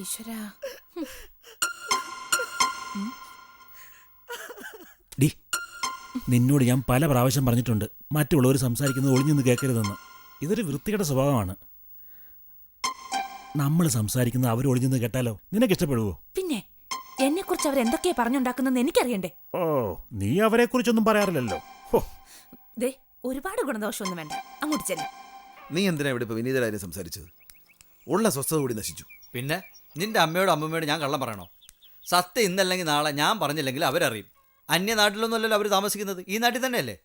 ഈശ്വരാ. ഡി നിന്നോട് ഞാൻ പല പ്രാവശ്യം പറഞ്ഞിട്ടുണ്ട്. മറ്റുള്ളവർ സംസാരിക്കുന്നത് ഒളിഞ്ഞു നിന്ന് കേൾക്കരുതെന്ന് ഇതൊരു വൃത്തികെട്ട സ്വഭാവമാണ്. നമ്മൾ സംസാരിക്കുന്നത് അവർ ഒളിഞ്ഞു നിന്ന് കേട്ടാലോ? നിനക്ക് ഇഷ്ടപ്പെടുവോ? പിന്നെ എന്നെ കുറിച്ച് അവർ എന്തൊക്കെയാ പറഞ്ഞുണ്ടാക്കുന്നെന്ന് എനിക്കറിയണ്ടേ? ഓ നീ അവരെ കുറിച്ചൊന്നും പറയാറില്ലല്ലോ ദേ ഒരുപാട് ഗുണദോഷമൊന്നും വേണ്ട. അങ്ങോട്ട് ചെല്ലാം. നീ എന്തിനാ ഇവിടെ ഇപ്പൊ വിനീതയുടെ കാര്യം സംസാരിച്ചത്? ഉള്ള സ്വസ്ഥത കൂടി നശിച്ചു. പിന്നെ നിന്റെ അമ്മയോടും അമ്മമ്മയോടും ഞാൻ കള്ളം പറയണോ? സത്യം ഇന്നല്ലെങ്കിൽ നാളെ ഞാൻ പറഞ്ഞില്ലെങ്കിൽ അവരറിയും. അന്യനാട്ടിലൊന്നുമല്ലല്ലോ അവർ താമസിക്കുന്നത്. ഈ നാട്ടിൽ തന്നെയല്ലേ?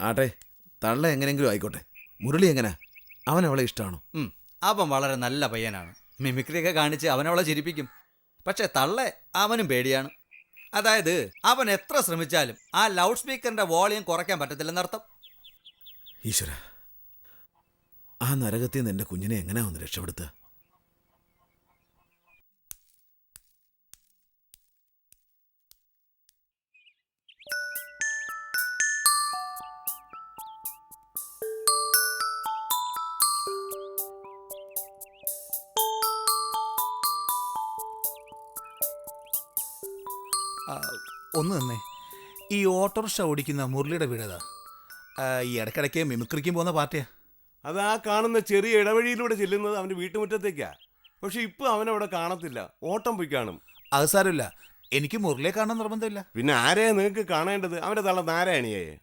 ആട്ടെ തള്ള എങ്ങനെയെങ്കിലും ആയിക്കോട്ടെ. മുരളി എങ്ങനെ? അവൻ അവളെ ഇഷ്ടമാണോ? ഉം, അവൻ വളരെ നല്ല പയ്യനാണ്. മിമിക്രിയൊക്കെ കാണിച്ച് അവനവളെ ചിരിപ്പിക്കും. പക്ഷേ തള്ളെ അവനും പേടിയാണ്. അതായത് അവൻ എത്ര ശ്രമിച്ചാലും ആ ലൗഡ് സ്പീക്കറിന്റെ വോളിയം കുറയ്ക്കാൻ പറ്റത്തില്ലെന്നർത്ഥം. ഈശ്വര ആ നരകത്തിൽ നിന്ന് എന്റെ കുഞ്ഞിനെ എങ്ങനെയാ ഒന്ന് രക്ഷപ്പെടുത്തുക? ഒന്ന് തന്നെ ഈ ഓട്ടോറിക്ഷ ഓടിക്കുന്ന മുരളിയുടെ വീടേതാ ആ, ഈ ഇടയ്ക്കിടയ്ക്ക് മിമിക്രിക്കും പോകുന്ന പാർട്ടിയാ. അത് ആ കാണുന്ന ചെറിയ ഇടവഴിയിലൂടെ ചെല്ലുന്നത് അവന്റെ വീട്ടുമുറ്റത്തേക്കാ. പക്ഷെ ഇപ്പൊ അവനവിടെ കാണത്തില്ല. ഓട്ടം പോയി കാണും. അത് സാരമില്ല. എനിക്ക് മുരളിയെ കാണാൻ നിർബന്ധമില്ല. പിന്നെ ആരെയാ നിങ്ങൾക്ക് കാണേണ്ടത്? അവന്റെ തള്ള നാരായണിയെ.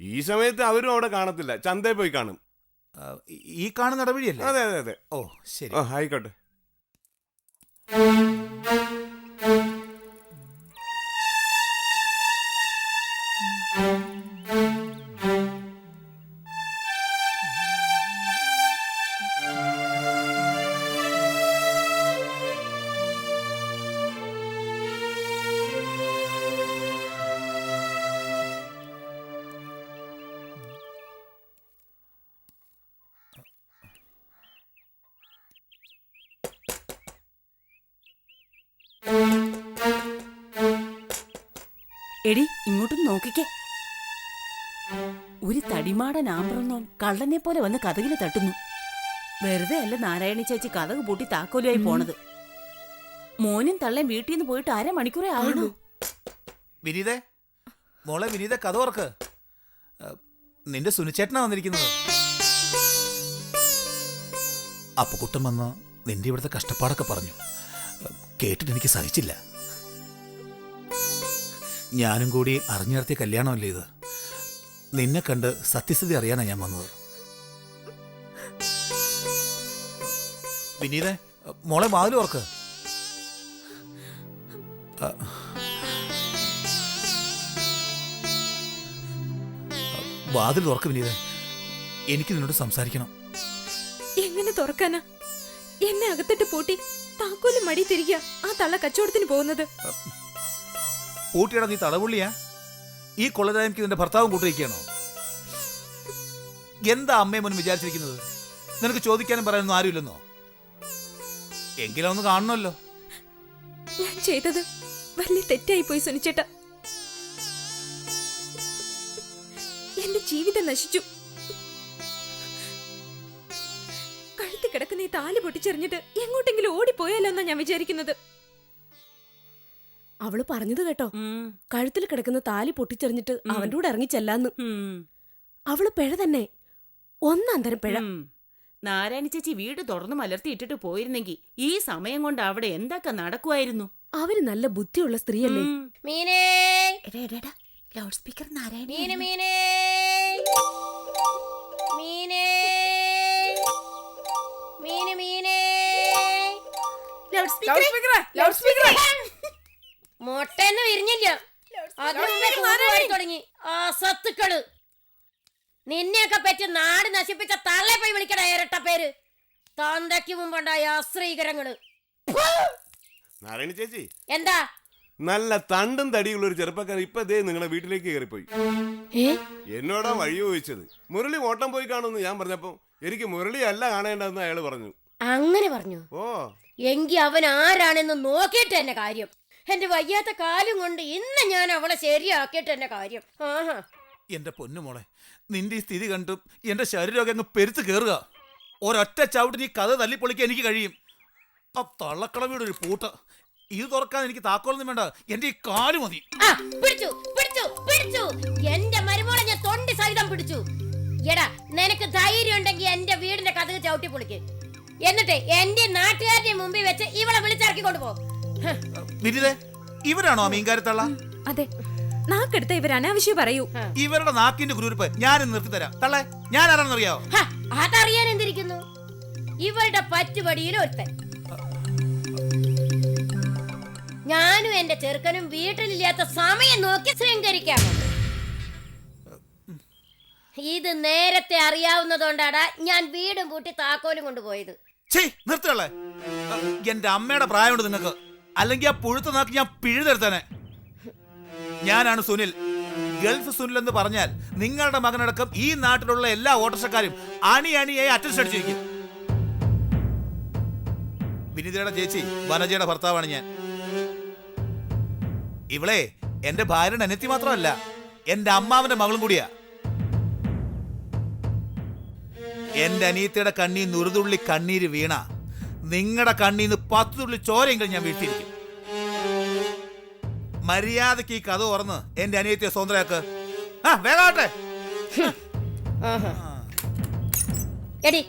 ഈ സമയത്ത് അവരും അവിടെ കാണത്തില്ല. ചന്തയിൽ പോയി കാണും. ആ, ഈ- ഈ കാണുന്ന ഇടവഴിയല്ലേ? അതെ അതെ അതെ. ഓ ശരി. ആ ആയിക്കോട്ടെ. എടി ഇങ്ങോട്ടും നോക്കിക്കേ. ഒരു തടിമാടൻ ആമ്പറന്നോൻ കള്ളനെ പോലെ വന്ന് കഥകിൽ തട്ടുന്നു. വെറുതെ അല്ല നാരായണി ചേച്ചി കഥക് പൂട്ടി താക്കോലുമായി പോണത്. മോനും തള്ളയും വീട്ടിൽ നിന്ന് പോയിട്ട് അരമണിക്കൂറേ ആയുള്ളൂ വിനീതേ മോളെ വിനീത കഥ ഓർക്ക്. നിന്റെ സുനിച്ചേട്ടനാ വന്നിരിക്കുന്നത്. അപ്പുക്കുട്ടൻ വന്ന് നിന്റെ ഇവിടുത്തെ കഷ്ടപ്പാടൊക്കെ പറഞ്ഞു. കേട്ടിട്ട് എനിക്ക് സഹിച്ചില്ല. ഞാനും കൂടി അറിഞ്ഞു നടത്തിയ കല്യാണമല്ലേ ഇത്? നിന്നെ കണ്ട് സത്യസ്ഥിതി അറിയാനാണ് ഞാൻ വന്നത്. വിനീതെ മോളെ വാതിൽ ഓർക്ക് വാതിൽ തുറക്ക് വിനീതെ. എനിക്ക് നിന്നോട് സംസാരിക്കണം. എങ്ങനെ തുറക്കാനാ? എന്നെ അകത്തിട്ട് പൂട്ടി താക്കോലും മടി തിരികെ ആ തള്ള കച്ചവടത്തിന് പോകുന്നത്. പൂട്ടിയുടെ നീ തടവുള്ളിയാ? ഈ കൊള്ളരായ്മയ്ക്ക് നിന്റെ ഭർത്താവും കൂട്ടിരിക്കുകയാണോ? എന്താ അമ്മയെ മുൻ വിചാരിച്ചിരിക്കുന്നത്? നിനക്ക് ചോദിക്കാനും പറയാനൊന്നും ആരുമില്ലെന്നോ? എങ്കിലും ഒന്ന് കാണണമല്ലോ. ഞാൻ ചെയ്തത് വലിയ തെറ്റായി പോയി സുനിച്ചേട്ട. എന്റെ ജീവിതം നശിച്ചു. കഴുത്തി കിടക്കുന്ന ഈ താൽ പൊട്ടിച്ചെറിഞ്ഞിട്ട് എങ്ങോട്ടെങ്കിലും ഓടിപ്പോയാലോ എന്നാ ഞാൻ വിചാരിക്കുന്നത്? അവൾ പറഞ്ഞത് കേട്ടോ. കഴുത്തിൽ കിടക്കുന്ന താലി പൊട്ടിച്ചെറിഞ്ഞിട്ട്. അവന്റെ കൂടെ ഇറങ്ങി ചെല്ലാന്ന്. ഉം, അവൾ പിഴ തന്നെ. ഒന്നാം തരം പിഴ. നാരായണ ചേച്ചി വീട് തുറന്നു മലർത്തിയിട്ടിട്ട് പോയിരുന്നെങ്കിൽ ഈ സമയം കൊണ്ട് അവിടെ എന്തൊക്കെ നടക്കുമായിരുന്നു അവർ നല്ല ബുദ്ധിയുള്ള സ്ത്രീയല്ലേ. മീനേ. ലൗഡ് സ്പീക്കർ നാരായണ മീന് മീനേ. മീനേ. മീന് മീനേ. ലൗഡ് സ്പീക്കർ ലൗഡ് സ്പീക്കർ മുട്ടന്ന് വിരിഞ്ഞില്ല. തുടങ്ങി. ആ സത്തുക്കൾ. നിന്നെയൊക്കെ പറ്റി നാട് നശിപ്പിച്ച തള്ളെ പോയി വിളിക്കട ഇരട്ട പേര്. തന്തയ്ക്ക് മുമ്പുണ്ടായ അശ്രീകരങ്ങൾ. നാരായണി ചേച്ചി. എന്താ? നല്ല തണ്ടും തടിയുള്ള ഒരു ചെറുപ്പക്കാരൻ ഇപ്പൊ ദേ നിങ്ങളുടെ വീട്ടിലേക്ക് കയറിപ്പോയി. എന്നോടാ വഴി ചോദിച്ചത്. മുരളി ഓട്ടം പോയി കാണുമെന്ന് ഞാൻ പറഞ്ഞപ്പോ എനിക്ക് മുരളി അല്ല കാണേണ്ടതെന്ന് അയാൾ പറഞ്ഞു. അങ്ങനെ പറഞ്ഞു? ഓ. എങ്കി അവൻ ആരാണെന്ന് നോക്കിയിട്ട് എന്നെ കാര്യം. എന്റെ വയ്യാത്ത കാലും കൊണ്ട് ഇന്ന് ഞാൻ അവളെ ശരിയാക്കിയിട്ട് എന്റെ കാര്യം. ആഹാ. എന്റെ പൊന്നുമോളെ നിന്റെ ഈ സ്ഥിതി കണ്ടും എന്റെ ശരീരമൊക്കെ അങ്ങ് പെരുത്ത് കയറുക ഒരൊറ്റ ചവിട്ടിന് ഈ കഥ തല്ലിപ്പൊളിക്കാൻ എനിക്ക് കഴിയും. ആ തള്ളക്കളവിയുടെ ഒരു പൂട്ട ഇത് തുറക്കാൻ എനിക്ക് താക്കോളൊന്നും വേണ്ട. എന്റെ ഈ കാൽ മതി. ആ, പിടിച്ചു പിടിച്ചു പിടിച്ചു. എന്റെ മരുമോളെ ഞാൻ തൊണ്ടി സഹിതം പിടിച്ചു. എടാ നിനക്ക് ധൈര്യം ഉണ്ടെങ്കിൽ എന്റെ വീടിന്റെ കഥക് ചവിട്ടി പൊളിക്ക്. എന്നിട്ട് എന്റെ നാട്ടുകാരുടെ മുമ്പിൽ വെച്ച് ഇവളെ വിളിച്ചിറക്കി കൊണ്ടുപോ ഹ്, വിരിതേ ഇവരാണോ മീൻകാരത്തള്ള? അതെ. നാക്കെടുത്ത ഇവർ അനാവശ്യം പറയൂ. ഇവരുടെ നാക്കിന്റെ കുരുരിപ്പ് ഞാൻ നിർത്തി തരാം തള്ളേ ഞാൻ ആരാണെന്നറിയാവോ അതറിയാൻ എന്തിരിക്കുന്നു? ഇവളുടെ പറ്റുപടിയിൽ ഒരുത്തൻ. ഞാനും എന്റെ ചെറുക്കനും വീട്ടിലില്ലാത്ത സമയം നോക്കി ശൃംഗരിക്കാം. ഇത് നേരത്തെ അറിയാവുന്നതുകൊണ്ടാടാ ഞാൻ വീടും പൂട്ടി താക്കോലും കൊണ്ടുപോയത്. ഛേ നിർത്തുകളെ എന്റെ അമ്മയുടെ പ്രായമുണ്ട് നിങ്ങൾക്ക് അല്ലെങ്കിൽ ആ പുഴുത്ത നാക്ക് ഞാൻ പിഴുതെടുത്തനെ. ഞാനാണ് സുനിൽ. ഗൾഫ് സുനിൽ എന്ന് പറഞ്ഞാൽ നിങ്ങളുടെ മകനടക്കം ഈ നാട്ടിലുള്ള എല്ലാ ഓട്ടർഷക്കാരും അണി അണിയായി അറ്റൻഷൻ അടിച്ചിരിക്കും. വിനിതയുടെ ചേച്ചി വനജയുടെ ഭർത്താവാണ് ഞാൻ. ഇവളെ എന്റെ ഭാര്യയുടെ അനത്തി മാത്രമല്ല എന്റെ അമ്മാവന്റെ മകളും കൂടിയാ. എന്റെ അനിയത്തിയുടെ കണ്ണീ നുറുതുള്ളി കണ്ണീര് വീണ. നിങ്ങളുടെ കണ്ണിൽ നിന്ന് പത്ത് തുള്ളി ചോരയെങ്കിലും ഞാൻ വീഴ്ത്തിയിരിക്കും. മര്യാദയ്ക്ക് ഈ കഥ തുറന്ന് എന്റെ അനിയത്തിയെ സ്വന്തയാക്ക് ആ വേഗാട്ടെ എടി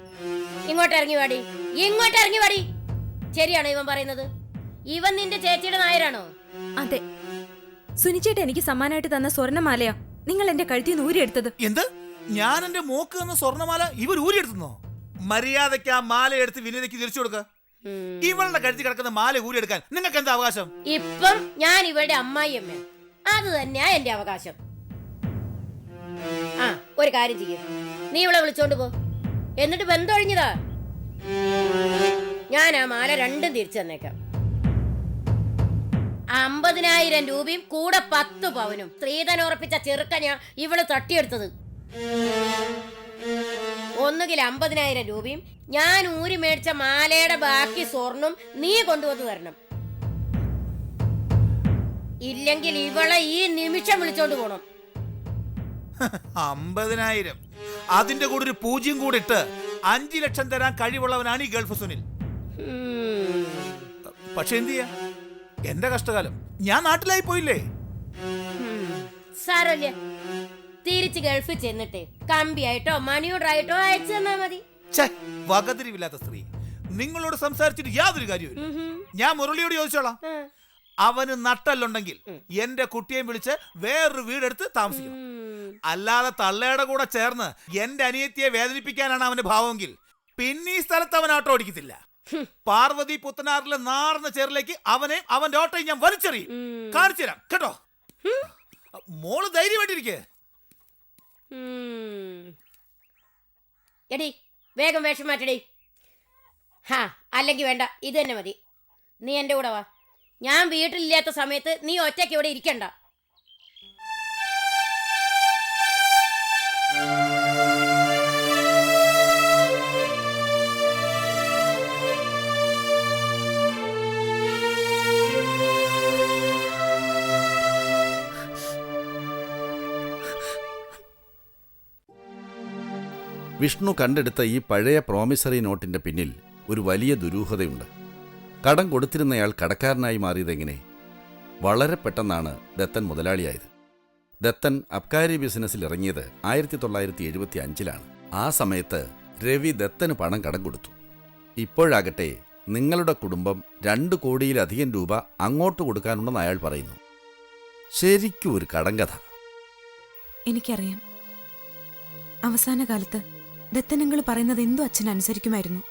ഇങ്ങോട്ട് ഇറങ്ങി വാടി. ഇങ്ങോട്ട് ഇറങ്ങി വാടി. ശരിയാണോ ഇവൻ പറയുന്നത്? ഇവൻ നിന്റെ ചേച്ചിയുടെ നായരാണോ? അതെ. സുനിച്ചേട്ട എനിക്ക് സമ്മാനമായിട്ട് തന്ന സ്വർണമാലയാ. നിങ്ങൾ എന്റെ കഴുത്തിൽ നിന്ന് ഊരിയെടുത്തത്. എന്ത്? ഞാൻ എന്റെ മോക്ക് എന്ന സ്വർണമാല ഇവർ ഊരിയെടുത്തുന്നോ? മര്യാദയ്ക്ക് ആ മാല എടുത്ത് വിനീതയ്ക്ക് തിരിച്ചു കൊടുക്കുക ഇവളുടെ കഴുത്തി കിടക്കുന്ന മാല ഊരിയെടുക്കാൻ നിങ്ങൾക്ക് എന്താ അവകാശം? ഇപ്പം ഞാൻ ഇവിടെ അമ്മായിയമ്മ അത് തന്നെയാ എന്റെ അവകാശം. ആ ഒരു കാര്യം ചെയ്യ. നീ ഇവളെ വിളിച്ചോണ്ട് പോ. എന്നിട്ട് ബന്ധമൊഴിഞ്ഞതാ ഞാൻ ആ മാല രണ്ടും തിരിച്ചു തന്നേക്കാം. അമ്പതിനായിരം രൂപയും കൂടെ പത്ത് പവനും. സ്ത്രീധനം ഉറപ്പിച്ച ചെറുക്കനാ ഇവൾ തട്ടിയെടുത്തത്. ഒന്നുകിൽ അമ്പതിനായിരം രൂപയും ഞാൻ ഊരി മേടിച്ച മാലയുടെ ബാക്കി സ്വർണം നീ കൊണ്ടുവന്ന് തരണം. ഇല്ലെങ്കിൽ ഇവളെ ഈ നിമിഷം വിളിച്ചോണ്ട് പോണം. അമ്പതിനായിരം. അതിന്റെ കൂടെ ഒരു പൂജ്യം കൂടി ഇട്ട് അഞ്ചു ലക്ഷം തരാൻ കഴിവുള്ളവനാണ് ഈ ഗൾഫ് സുനിൽ. പക്ഷെ എന്ത് ചെയ്യാ? എന്റെ കഷ്ടകാലം. ഞാൻ നാട്ടിലായി പോയില്ലേ. തിരിച്ച് ഗൾഫിൽ ചെന്നിട്ട് കമ്പിയായിട്ടോ മണിയോടായിട്ടോ അയച്ചു തന്നാ മതി. ഛേ, വകതിരിവില്ലാത്ത സ്ത്രീ. നിങ്ങളോട് സംസാരിച്ചിട്ട് യാതൊരു കാര്യവും ഞാൻ മുരളിയോട് ചോദിച്ചോളാം. അവന് നട്ടല്ലുണ്ടെങ്കിൽ എന്റെ കുട്ടിയെ വിളിച്ച് വേറൊരു വീടെടുത്ത് താമസിക്കണം. ഉം. അല്ലാതെ തള്ളയുടെ കൂടെ ചേർന്ന് എന്റെ അനിയത്തിയെ വേദനിപ്പിക്കാനാണ് അവന്റെ ഭാവമെങ്കിൽ പിന്നെ ഈ സ്ഥലത്ത് അവൻ ഓട്ടോ ഓടിക്കത്തില്ല. പാർവതി പുത്തനാറിലെ നാർന്ന ചേറിലേക്ക് അവനെ അവന്റെ ഓട്ടോയും ഞാൻ വലിച്ചെറിയും. കാണിച്ചു തരാം കേട്ടോ? മോൾ ധൈര്യമായിട്ടിരിക്കേ. എടി വേഗം വേഷം മാറ്റടി. ഹാ അല്ലെങ്കിൽ വേണ്ട ഇത് തന്നെ മതി. നീ എന്റെ കൂടെ വാ. ഞാൻ വീട്ടിലില്ലാത്ത സമയത്ത് നീ ഒറ്റയ്ക്ക് ഇവിടെ ഇരിക്കണ്ട. വിഷ്ണു കണ്ടെടുത്ത ഈ പഴയ പ്രോമിസറി നോട്ടിന്റെ പിന്നിൽ ഒരു വലിയ ദുരൂഹതയുണ്ട്. കടം കൊടുത്തിരുന്നയാൾ കടക്കാരനായി മാറിയതെങ്ങനെ? വളരെ പെട്ടെന്നാണ് ദത്തൻ മുതലാളിയായത്. ദത്തൻ അബ്കാരി ബിസിനസ്സിൽ ഇറങ്ങിയത് ആയിരത്തി തൊള്ളായിരത്തി എഴുപത്തി അഞ്ചിലാണ് ആ സമയത്ത് രവി ദത്തന് പണം കടം കൊടുത്തു. ഇപ്പോഴാകട്ടെ നിങ്ങളുടെ കുടുംബം രണ്ട് കോടിയിലധികം രൂപ അങ്ങോട്ട് കൊടുക്കാനുണ്ടെന്ന് അയാൾ പറയുന്നു. ശരിക്കും ഒരു കടങ്കഥ. എനിക്കറിയാം. അവസാന കാലത്ത് ദത്തനങ്ങൾ പറയുന്നത് എന്തു അച്ഛൻ അനുസരിക്കുമായിരുന്നു.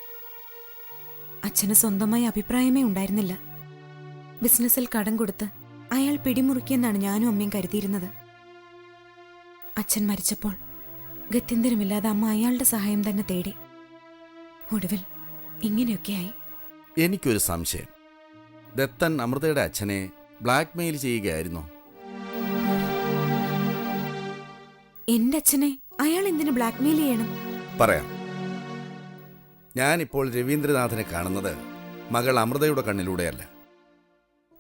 അച്ഛന് സ്വന്തമായി അഭിപ്രായമേ ഉണ്ടായിരുന്നില്ല. ബിസിനസ്സിൽ കടം കൊടുത്ത് അയാൾ പിടിമുറുക്കിയെന്നാണ് ഞാനും അമ്മയും കരുതിയിരുന്നത്. അച്ഛൻ മരിച്ചപ്പോൾ ഗത്യന്തരമില്ലാതെ അമ്മ അയാളുടെ സഹായം തന്നെ തേടി. ഒടുവിൽ ഇങ്ങനെയൊക്കെയായി. എനിക്കൊരു സംശയം. ദത്തൻ അമൃതയുടെ അച്ഛനെ ബ്ലാക്ക്മെയിൽ ചെയ്യുകയായിരുന്നോ? എന്റെ അച്ഛനെ അയാൾ എന്തിനു ബ്ലാക്ക്മെയിൽ ചെയ്യണം? പറയാം. ഞാനിപ്പോൾ രവീന്ദ്രനാഥിനെ കാണുന്നത് മകൾ അമൃതയുടെ കണ്ണിലൂടെയല്ല.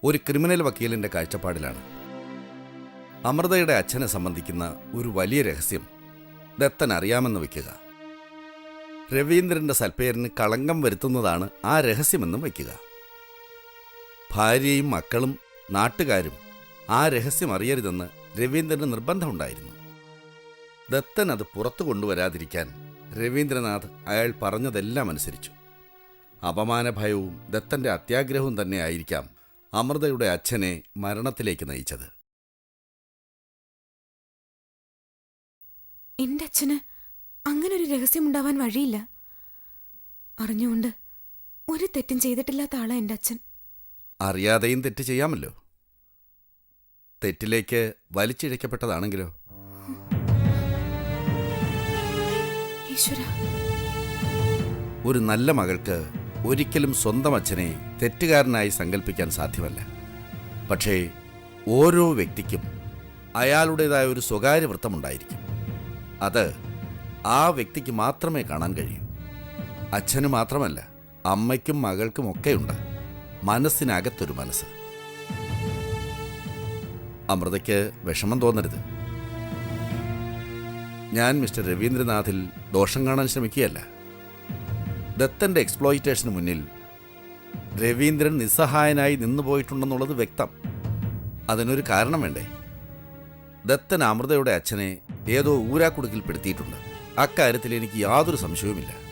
ഒരു ക്രിമിനൽ വക്കീലിന്റെ കാഴ്ചപ്പാടിലാണ്. അമൃതയുടെ അച്ഛനെ സംബന്ധിക്കുന്ന ഒരു വലിയ രഹസ്യം ദത്തൻ അറിയാമെന്ന് വയ്ക്കുക. രവീന്ദ്രന്റെ സൽപ്പേരിന് കളങ്കം വരുത്തുന്നതാണ് ആ രഹസ്യമെന്നും വയ്ക്കുക. ഭാര്യയും മക്കളും നാട്ടുകാരും ആ രഹസ്യം അറിയരുതെന്ന് രവീന്ദ്രന് നിർബന്ധമുണ്ടായിരുന്നു. ദത്തൻ അത് പുറത്തു കൊണ്ടുവരാതിരിക്കാൻ രവീന്ദ്രനാഥ് അയാൾ പറഞ്ഞതെല്ലാം അനുസരിച്ചു. അപമാനഭയവും ദത്തന്റെ അത്യാഗ്രഹവും തന്നെ ആയിരിക്കാം അമൃതയുടെ അച്ഛനെ മരണത്തിലേക്ക് നയിച്ചത്. എന്റെ അച്ഛന് അങ്ങനെ ഒരു രഹസ്യമുണ്ടാവാൻ വഴിയില്ല. അറിഞ്ഞുകൊണ്ട് ഒരു തെറ്റും ചെയ്തിട്ടില്ലാത്ത ആളാ എന്റെ അച്ഛൻ. അറിയാതെയും തെറ്റ് ചെയ്യാമല്ലോ. തെറ്റിലേക്ക് വലിച്ചിഴക്കപ്പെട്ടതാണെങ്കിലോ ഒരു നല്ല മകൾക്ക് ഒരിക്കലും സ്വന്തം അച്ഛനെ തെറ്റുകാരനായി സങ്കല്പിക്കാൻ സാധ്യമല്ല. പക്ഷേ ഓരോ വ്യക്തിക്കും അയാളുടേതായ ഒരു സ്വകാര്യ വൃത്തമുണ്ടായിരിക്കും. അത് ആ വ്യക്തിക്ക് മാത്രമേ കാണാൻ കഴിയൂ. അച്ഛന് മാത്രമല്ല അമ്മയ്ക്കും മകൾക്കും ഒക്കെയുണ്ട് മനസ്സിനകത്തൊരു മനസ്സ്. അമൃതയ്ക്ക് വിഷമം തോന്നരുത്. ഞാൻ മിസ്റ്റർ രവീന്ദ്രനാഥിൽ ദോഷം കാണാൻ ശ്രമിക്കുകയല്ല. ദത്തന്റെ എക്സ്പ്ലോയിറ്റേഷന് മുന്നിൽ രവീന്ദ്രൻ നിസ്സഹായനായി നിന്നു പോയിട്ടുണ്ടെന്നുള്ളത് വ്യക്തം. അതിനൊരു കാരണം വേണ്ടേ? ദത്തൻ അമൃതയുടെ അച്ഛനെ ഏതോ ഊരാക്കുടുക്കിൽ പെടുത്തിയിട്ടുണ്ട്. അക്കാര്യത്തിൽ എനിക്ക് യാതൊരു സംശയവുമില്ല.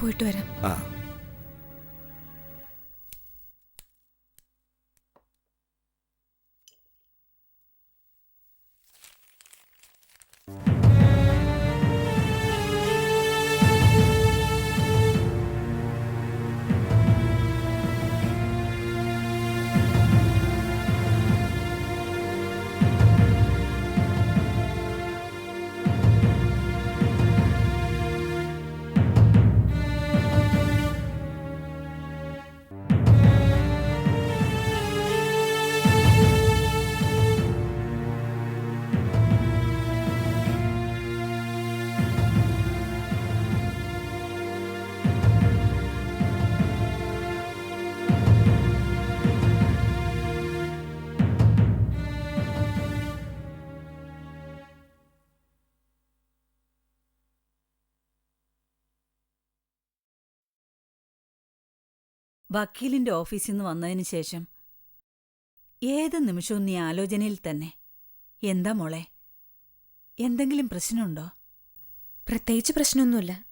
പോയിട്ട് വരാം. വക്കീലിന്റെ ഓഫീസിൽ നിന്ന് വന്നതിന് ശേഷം ഏത് നിമിഷവും നീ ആലോചനയിൽ തന്നെ. എന്താ മോളെ? എന്തെങ്കിലും പ്രശ്നമുണ്ടോ? പ്രത്യേകിച്ച് പ്രശ്നമൊന്നുമില്ല.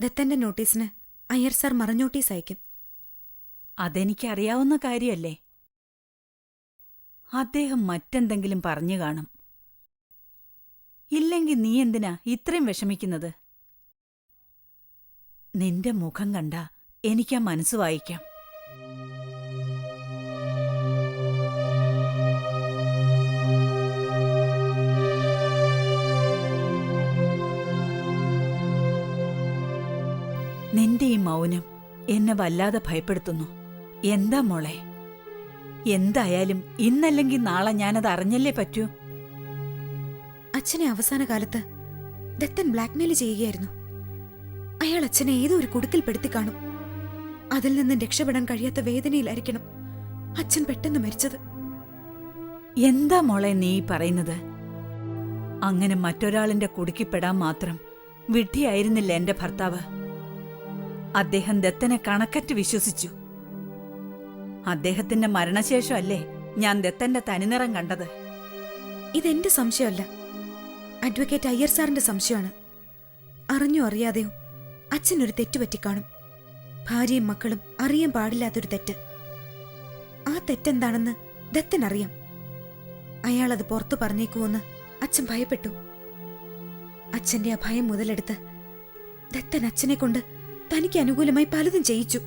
ദത്തന്റെ നോട്ടീസിന് അയ്യർ സാർ മറഞ്ഞോട്ടീസ് അയക്കും. അതെനിക്കറിയാവുന്ന കാര്യമല്ലേ? അദ്ദേഹം മറ്റെന്തെങ്കിലും പറഞ്ഞു കാണും. ഇല്ലെങ്കിൽ നീ എന്തിനാ ഇത്രയും വിഷമിക്കുന്നത്? നിന്റെ മുഖം കണ്ട എനിക്കാ മനസ്സ് വായിക്കാം. നിന്റെ ഈ മൗനം എന്നെ വല്ലാതെ ഭയപ്പെടുത്തുന്നു. എന്താ മോളെ? എന്തായാലും ഇന്നല്ലെങ്കിൽ നാളെ ഞാനത് അറിഞ്ഞല്ലേ പറ്റൂ? അച്ഛനെ അവസാന കാലത്ത് ദത്തൻ ബ്ലാക്ക്മെയിൽ ചെയ്യുകയായിരുന്നു. അയാൾ അച്ഛനെ ഏതോ ഒരു കുടുക്കിൽപ്പെടുത്തി കാണും. അതിൽ നിന്നും രക്ഷപ്പെടാൻ കഴിയാത്ത വേദനയിലായിരിക്കണം അച്ഛൻ പെട്ടെന്ന് മരിച്ചത്. എന്താ മോളെ നീ പറയുന്നത്? അങ്ങനെ മറ്റൊരാളിന്റെ കുടുക്കിപ്പെടാൻ മാത്രം വിഡ്ഢിയായിരുന്നില്ല എന്റെ ഭർത്താവ്. അദ്ദേഹം ദത്തനെ കണക്കറ്റ് വിശ്വസിച്ചു. അദ്ദേഹത്തിന്റെ മരണശേഷമല്ലേ ഞാൻ ദത്തന്റെ തനിനിറം കണ്ടത്? ഇതെന്റെ സംശയമല്ല. അഡ്വക്കേറ്റ് അയ്യർ സാറിന്റെ സംശയമാണ്. അറിഞ്ഞോ അറിയാതെയോ അച്ഛനൊരു തെറ്റുപറ്റിക്കാണും. തെറ്റുപറ്റി കാണും ഭാര്യയും മക്കളും അറിയാൻ പാടില്ലാത്തൊരു തെറ്റ്. ആ തെറ്റെന്താണെന്ന് ദത്തൻ അറിയാം. അയാൾ അത് പുറത്തു പറഞ്ഞേക്കുമെന്ന് അച്ഛൻ ഭയപ്പെട്ടു. അച്ഛന്റെ ആ ഭയം മുതലെടുത്ത് ദത്തൻ അച്ഛനെ കൊണ്ട് തനിക്ക് അനുകൂലമായി പലതും ചെയ്യിച്ചു.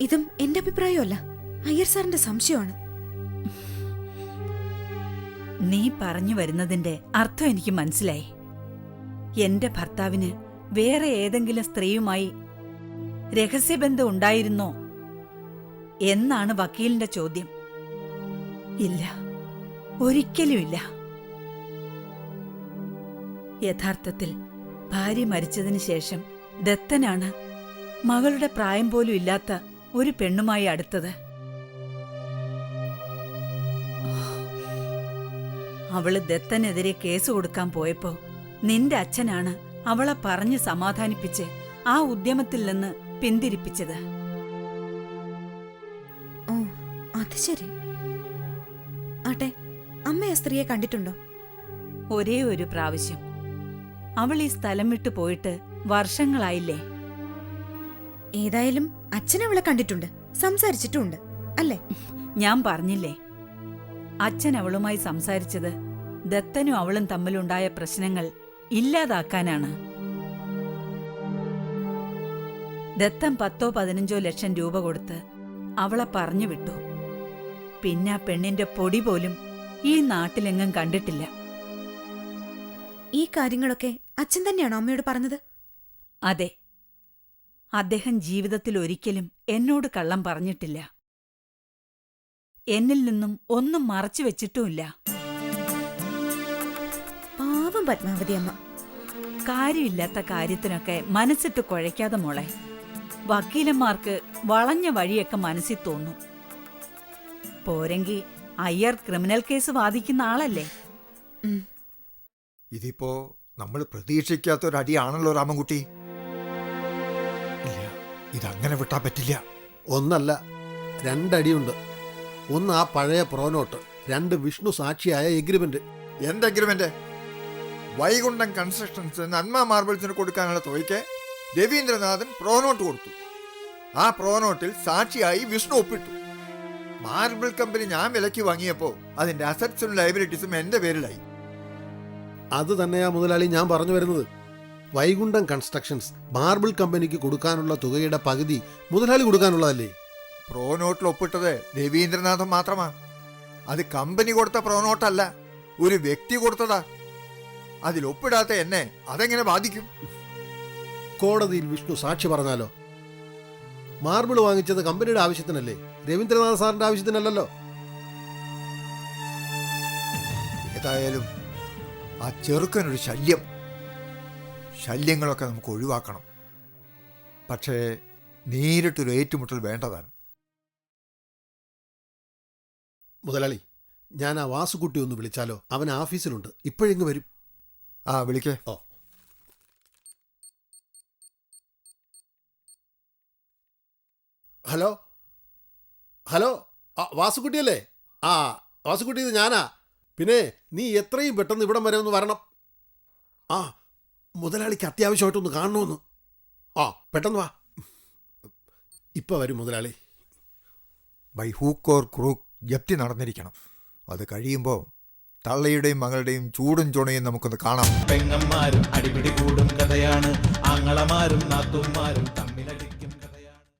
ഇതും എന്റെ അഭിപ്രായമല്ല അയ്യർ സാറിന്റെ സംശയമാണ്. നീ പറഞ്ഞു വരുന്നതിന്റെ അർത്ഥം എനിക്ക് മനസ്സിലായി. എന്റെ ഭർത്താവിന് വേറെ ഏതെങ്കിലും സ്ത്രീയുമായി രഹസ്യബന്ധം ഉണ്ടായിരുന്നോ? എന്നാണ് വക്കീലിന്റെ ചോദ്യം. ഇല്ല ഒരിക്കലുമില്ല. യഥാർത്ഥത്തിൽ ഭാര്യ മരിച്ചതിന് ശേഷം ദത്തനാണ് മകളുടെ പ്രായം പോലും ഇല്ലാത്ത ഒരു പെണ്ണുമായി അടുത്തത്. അവൾ ദത്തനെതിരെ കേസ് കൊടുക്കാൻ പോയപ്പോ നിന്റെ അച്ഛനാണ് അവളെ പറഞ്ഞ് സമാധാനിപ്പിച്ച് ആ ഉദ്യമത്തിൽ നിന്ന് പിന്തിരിപ്പിച്ചത്. ഓ അത് ശരി. ആട്ടെ അമ്മ ആ സ്ത്രീയെ കണ്ടിട്ടുണ്ടോ? ഒരേ ഒരു പ്രാവശ്യം. അവൾ ഈ സ്ഥലം വിട്ടു പോയിട്ട് വർഷങ്ങളായില്ലേ? ഏതായാലും അച്ഛൻ അവളെ കണ്ടിട്ടുണ്ട് സംസാരിച്ചിട്ടുണ്ട് അല്ലേ? ഞാൻ പറഞ്ഞില്ലേ? അച്ഛൻ അവളുമായി സംസാരിച്ചത് ദത്തനും അവളും തമ്മിലുണ്ടായ പ്രശ്നങ്ങൾ ഇല്ലാതാക്കാനാണ്. ദത്തം പത്തോ പതിനഞ്ചോ ലക്ഷം രൂപ കൊടുത്ത് അവളെ പറഞ്ഞു വിട്ടു. പിന്നെ ആ പെണ്ണിന്റെ പൊടി പോലും ഈ നാട്ടിലെങ്ങും കണ്ടിട്ടില്ല. ഈ കാര്യങ്ങളൊക്കെ അച്ഛൻ തന്നെയാണോ അമ്മയോട് പറഞ്ഞത്? അതെ. അദ്ദേഹം ജീവിതത്തിൽ ഒരിക്കലും എന്നോട് കള്ളം പറഞ്ഞിട്ടില്ല. എന്നിൽ നിന്നും ഒന്നും മറച്ചു വെച്ചിട്ടുമില്ല. പത്മാവതി അമ്മ. കാര്യമില്ലാത്ത കാര്യത്തിനൊക്കെ മനസ്സിട്ട് കുഴയ്ക്കാതെ മോളെ. വക്കീലന്മാർക്ക് വളഞ്ഞ വഴിയൊക്കെ മനസ്സിൽ തോന്നും. പോരെങ്കി അയ്യർ ക്രിമിനൽ കേസ് വാദിക്കുന്ന ആളല്ലേ? ഇതിപ്പോ നമ്മൾ പ്രതീക്ഷിക്കാത്ത ഒരു അടിയാണല്ലോ രാമൻകുട്ടി. ഇല്ല ഇതങ്ങനെ വിട്ടാ പറ്റില്ല. ഒന്നല്ല രണ്ടടിയുണ്ട്. ഒന്ന് ആ പഴയ പ്രോനോട്ട് രണ്ട് വിഷ്ണു സാക്ഷിയായ എഗ്രിമെന്റ്. എന്ത് അഗ്രിമെന്റ് വൈകുണ്ഠം കൺസ്ട്രക്ഷൻസ് നന്മ മാർബിൾസിന് കൊടുക്കാനുള്ള തുകയ്ക്ക് രവീന്ദ്രനാഥൻ പ്രോനോട്ട് കൊടുത്തു. ആ പ്രോനോട്ടിൽ സാക്ഷിയായി വിഷ്ണു ഒപ്പിട്ടു. മാർബിൾ കമ്പനി ഞാൻ വിലയ്ക്ക് വാങ്ങിയപ്പോൾ അതിന്റെ അസറ്റ്സും ലൈബിലിറ്റീസും എന്റെ പേരിലായി. അത് തന്നെയാ മുതലാളി ഞാൻ പറഞ്ഞു വരുന്നത്. വൈകുണ്ഠം കൺസ്ട്രക്ഷൻസ് മാർബിൾ കമ്പനിക്ക് കൊടുക്കാനുള്ള തുകയുടെ പകുതി മുതലാളി കൊടുക്കാനുള്ളതല്ലേ? പ്രോനോട്ടിൽ ഒപ്പിട്ടത് രവീന്ദ്രനാഥൻ മാത്രമാണ്. അത് കമ്പനി കൊടുത്ത പ്രോനോട്ടല്ല ഒരു വ്യക്തി കൊടുത്തതാ. അതിൽ ഒപ്പിടാത്ത എന്നെ അതെങ്ങനെ ബാധിക്കും? കോടതിയിൽ വിഷ്ണു സാക്ഷി പറഞ്ഞാലോ? മാർബിൾ വാങ്ങിച്ചത് കമ്പനിയുടെ ആവശ്യത്തിനല്ലേ? രവീന്ദ്രനാഥ് സാറിന്റെ ആവശ്യത്തിനല്ലല്ലോ? ഏതായാലും ആ ചെറുക്കനൊരു ശല്യം. ശല്യങ്ങളൊക്കെ നമുക്ക് ഒഴിവാക്കണം. പക്ഷേ നേരിട്ടൊരു ഏറ്റുമുട്ടൽ വേണ്ടതാണ്. മുതലാളി ഞാൻ ആ വാസുകുട്ടി ഒന്ന് വിളിച്ചാലോ? അവൻ ഓഫീസിലുണ്ട്. ഇപ്പോഴെങ്ങ് വരും? ആ വിളിക്കേ. ഓ. ഹലോ? ഹലോ? ആ വാസുകുട്ടിയല്ലേ ആ വാസുകുട്ടി ഇത് ഞാനാ. പിന്നെ നീ എത്രയും പെട്ടെന്ന് ഇവിടം വരെ ഒന്ന് വരണം. ആ മുതലാളിക്ക് അത്യാവശ്യമായിട്ടൊന്ന് കാണണമെന്ന് ആ പെട്ടെന്ന് വാ. ഇപ്പം വരും മുതലാളി. ബൈ ഹൂക്ക് ഓർ ക്രൂക്ക് ജപ്തി നടന്നിരിക്കണം. അത് കഴിയുമ്പോൾ തള്ളയുടെയും മകളുടെയും ചൂടും ചുണയും നമുക്കൊന്ന് കാണാം. പെങ്ങന്മാരും അടിപിടി കൂടും കഥയാണ്. ആങ്ങളമാരും നാത്തുമാരും തമ്മിലടി